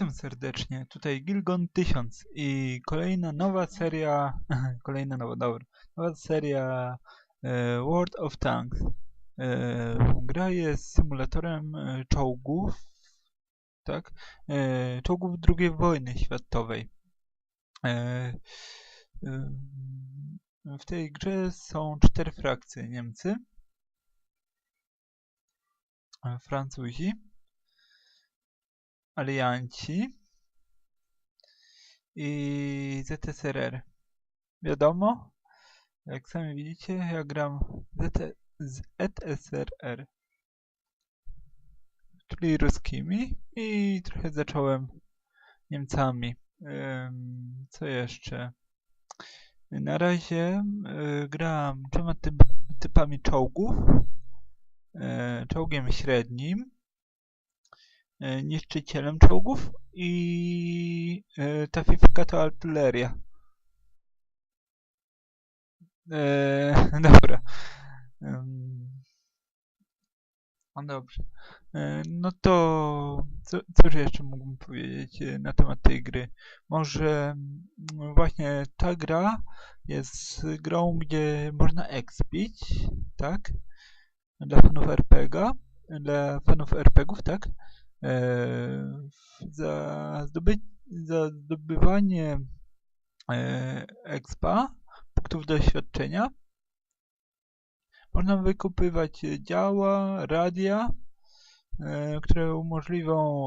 Witam serdecznie, tutaj Gilgon 1000 i kolejna nowa seria, kolejna nowa, dobra, nowa seria e, World of Tanks. E, gra jest symulatorem e, czołgów, tak, e, czołgów II wojny światowej. E, e, w tej grze są cztery frakcje, Niemcy, Francuzi, alianci i ZSRR. Wiadomo, jak sami widzicie, ja gram z ZSRR, czyli ruskimi i trochę zacząłem Niemcami. Ym, Co jeszcze? Na razie y, gram trzema typ, typami czołgów. Y, Czołgiem średnim, e, niszczycielem czołgów i e, ta fifka to artyleria. E, dobra. No dobrze. E, No to co, cóż jeszcze mógłbym powiedzieć e, na temat tej gry? Może mm, właśnie ta gra jest grą, gdzie można expić, tak? Dla fanów RPGa, dla fanów RPGów, tak? E, za, zdoby, za zdobywanie e, expa, punktów doświadczenia, można wykupywać działa, radia, e, które umożliwią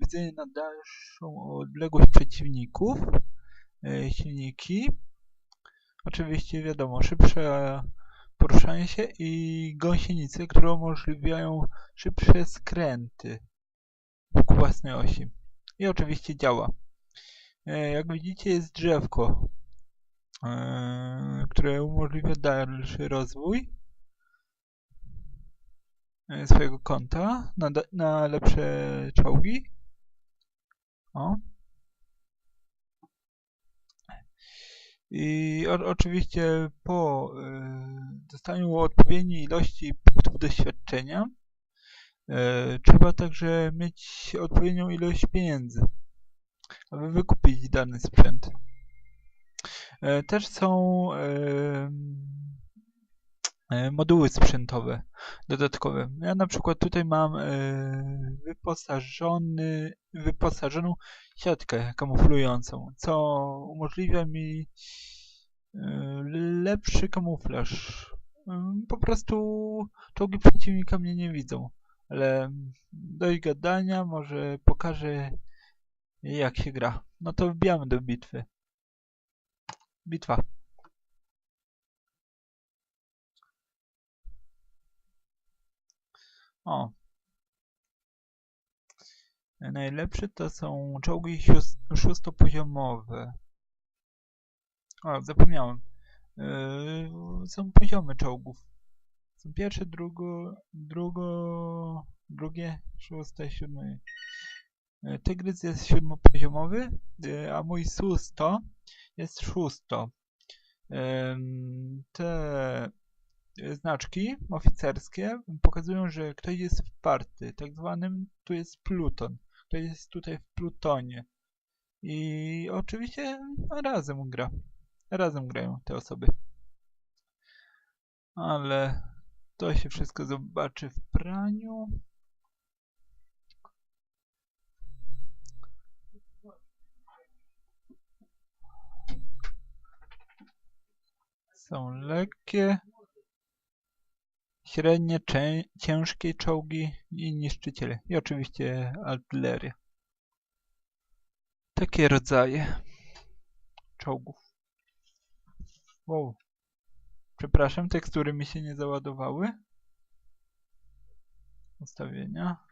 widzenie na dalszą odległość przeciwników, silniki, oczywiście wiadomo, szybsze poruszanie się i gąsienice, które umożliwiają szybsze skręty wokół własnej osi. I oczywiście działa. E, Jak widzicie jest drzewko, e, które umożliwia dalszy rozwój e, swojego konta na, na lepsze czołgi. O. I o, oczywiście po e, dostaniu odpowiedniej ilości punktów doświadczenia e, trzeba także mieć odpowiednią ilość pieniędzy, aby wykupić dany sprzęt. E, też są e, moduły sprzętowe dodatkowe. Ja na przykład tutaj mam e, wyposażony, wyposażoną siatkę kamuflującą, co umożliwia mi e, lepszy kamuflaż. Po prostu czołgi przeciwnika mnie nie widzą, ale dość gadania, może pokażę jak się gra. No to wbijamy do bitwy. Bitwa. O. Najlepsze to są czołgi szóstopoziomowe. O, zapomniałem. Yy, są poziomy czołgów. Są pierwsze, drugo, drugo, drugie, szóste, siódme. Yy, Tygrys jest siódmopoziomowy, yy, a mój Susto jest szósto. Ym, Te znaczki oficerskie pokazują, że ktoś jest w party, tak zwanym tu jest pluton. Ktoś jest tutaj w plutonie. I oczywiście razem gra. Razem grają te osoby. Ale to się wszystko zobaczy w praniu. Są lekkie, średnie, ciężkie czołgi i niszczyciele. I oczywiście artyleria. Takie rodzaje czołgów. Wow. Przepraszam, tekstury mi się nie załadowały. Ustawienia.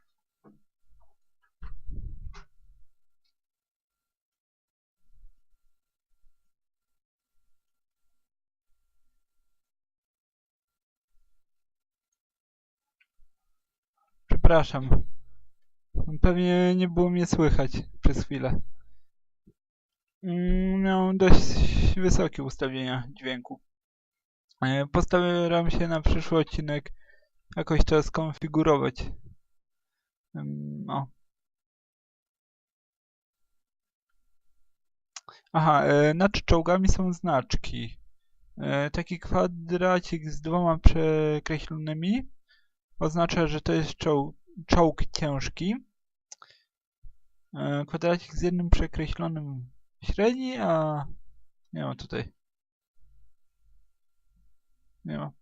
Przepraszam. Pewnie nie było mnie słychać przez chwilę. Mm, Miałem dość wysokie ustawienia dźwięku. E, Postaram się na przyszły odcinek jakoś to skonfigurować. No. Aha, e, nad czołgami są znaczki. E, taki kwadracik z dwoma przekreślonymi oznacza, że to jest czołg, czołg ciężki. E, kwadracik z jednym przekreślonym średni, a nie ma tutaj. Nie ma.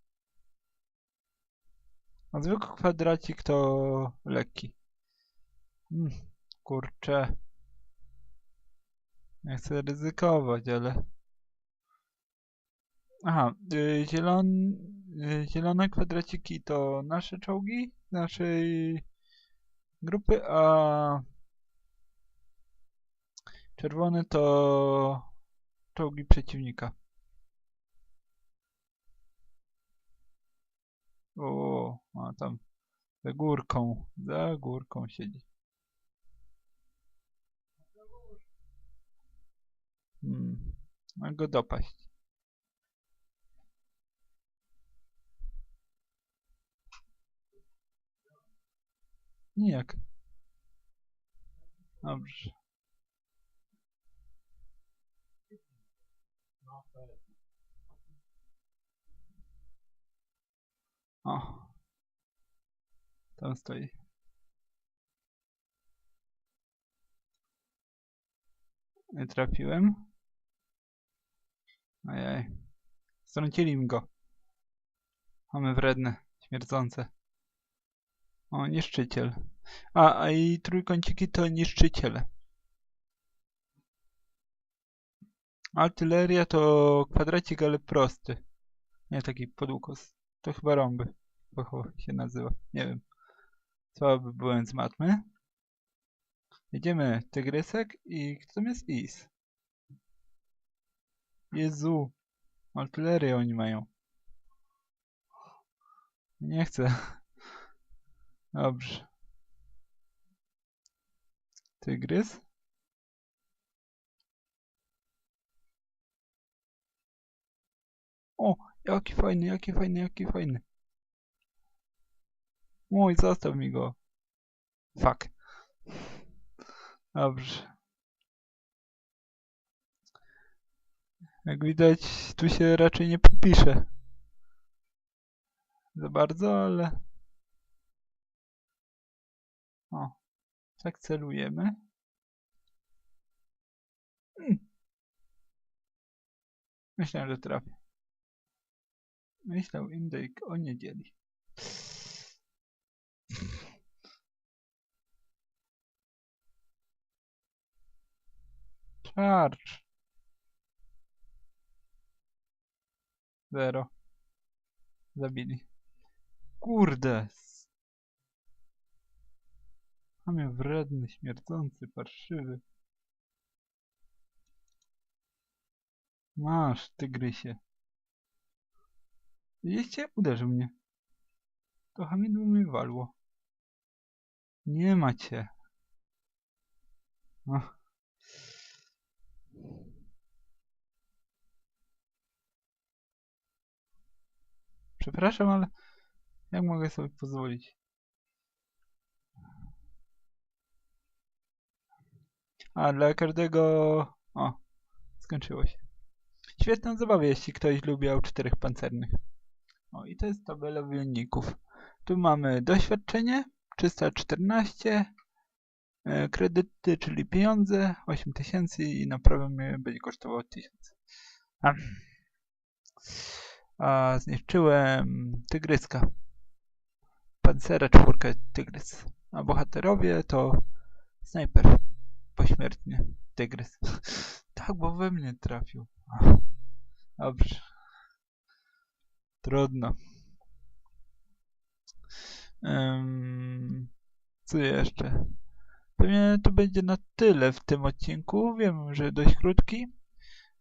A zwykły kwadracik to lekki. Mm, kurczę. Nie chcę ryzykować, ale... Aha, y, zielon, y, zielone kwadraciki to nasze czołgi, naszej grupy, a czerwone to czołgi przeciwnika. O, a tam za górką, za górką siedzi. Hmm, go dopaść. Nijak. Dobrze. O. Tam stoi. Nie trafiłem. Ojej. Strącili mi go. Mamy wredne, śmierdzące. O, niszczyciel. A, a i trójkąciki to niszczyciele. Artyleria to kwadracik, ale prosty. Nie taki podłukos. To chyba rąby. Pocho się nazywa. Nie wiem. Słaby byłem z matmy. Jedziemy tygrysek i kto tam jest is? Jezu. Artylerię oni mają. Nie chcę. Dobrze. Tygrys. O, jaki fajny, jaki fajny, jaki fajny. Mój, zostaw mi go. Fuck. Dobrze. Jak widać, tu się raczej nie podpisze. Za bardzo, ale... O, tak celujemy. Hmm. Myślałem, że trafię. Myślał indyk o niedzieli. Charge. Zero. Zabili. Kurde. Mamy wredny, śmierdzący, parszywy. Masz, tygrysie. Widzicie? Uderzył mnie. To hamidło mi walło. Nie macie. Ach. Przepraszam, ale jak mogę sobie pozwolić? A dla każdego... O, skończyło się. Świetną zabawę, jeśli ktoś lubi czterech pancernych. O, i to jest tabela wyników. Tu mamy doświadczenie 314, e, kredyty, czyli pieniądze 8000 i naprawę mnie będzie kosztowało 1000. A, a zniszczyłem tygryska. Pancera czwórkę tygrys. A bohaterowie to snajper pośmiertnie. Tygrys. tak, bo we mnie trafił. Dobrze. Trudno. Um, co jeszcze? Pewnie to będzie na tyle w tym odcinku. Wiem, że dość krótki.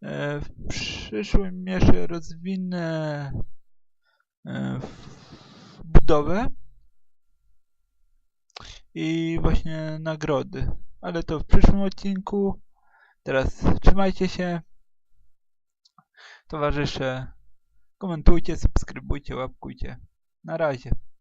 E, w przyszłym jeszcze rozwinę e, budowę i właśnie nagrody. Ale to w przyszłym odcinku. Teraz trzymajcie się. Towarzysze, komentujcie, subskrybujcie, łapkujcie. Na razie.